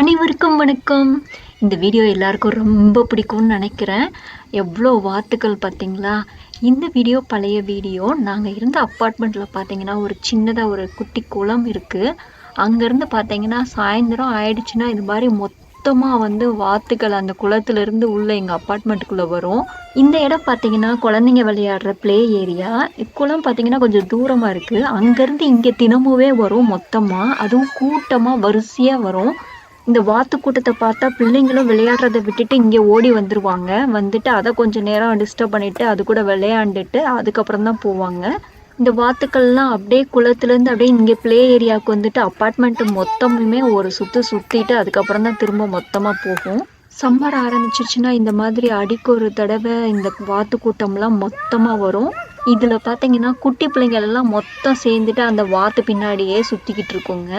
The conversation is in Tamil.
அனைவருக்கும் வணக்கம். இந்த வீடியோ எல்லாருக்கும் ரொம்ப பிடிக்கும்னு நினைக்கிறேன். எவ்வளோ வாத்துக்கள் பார்த்தீங்களா? இந்த வீடியோ பழைய வீடியோ நாங்கள் இருந்த அப்பார்ட்மெண்ட்டில் பார்த்தீங்கன்னா ஒரு சின்னதாக ஒரு குட்டி குளம் இருக்குது அங்கேருந்து பார்த்தீங்கன்னா சாயந்தரம் ஆயிடுச்சுன்னா இது மாதிரி மொத்தமாக வந்து வாத்துக்கள் அந்த குளத்துலேருந்து உள்ளே எங்கள் அப்பார்ட்மெண்ட்டுக்குள்ளே வரும். இந்த இடம் பார்த்தீங்கன்னா குழந்தைங்க விளையாடுற ப்ளே ஏரியா குளம் பார்த்தீங்கன்னா கொஞ்சம் தூரமாக இருக்குது அங்கேருந்து இங்கே தினமுமே வரும் மொத்தமாக அதுவும் கூட்டமாக வரிசையாக வரும். இந்த வாத்து கூட்டத்தை பார்த்தா பிள்ளைங்களும் விளையாடுறதை விட்டுட்டு இங்கே ஓடி வந்துடுவாங்க வந்துட்டு அதை கொஞ்சம் நேரம் டிஸ்டர்ப் பண்ணிவிட்டு அது கூட விளையாண்டுட்டு அதுக்கப்புறம் தான் போவாங்க. இந்த வாத்துக்கள்லாம் அப்படியே குளத்துலேருந்து அப்படியே இங்கே ப்ளே ஏரியாவுக்கு வந்துட்டு அப்பார்ட்மெண்ட் மொத்தமுமே ஒரு சுற்று சுற்றிட்டு அதுக்கப்புறம் தான் திரும்ப மொத்தமாக போகும். சம்மர் ஆரம்பிச்சிருச்சுன்னா இந்த மாதிரி அடிக்கு ஒரு தடவை இந்த வாத்து கூட்டம்லாம் மொத்தமாக வரும். இதில் பார்த்தீங்கன்னா குட்டி பிள்ளைங்களெல்லாம் மொத்தம் சேர்ந்துட்டு அந்த வாத்து பின்னாடியே சுற்றிக்கிட்டு இருக்குங்க.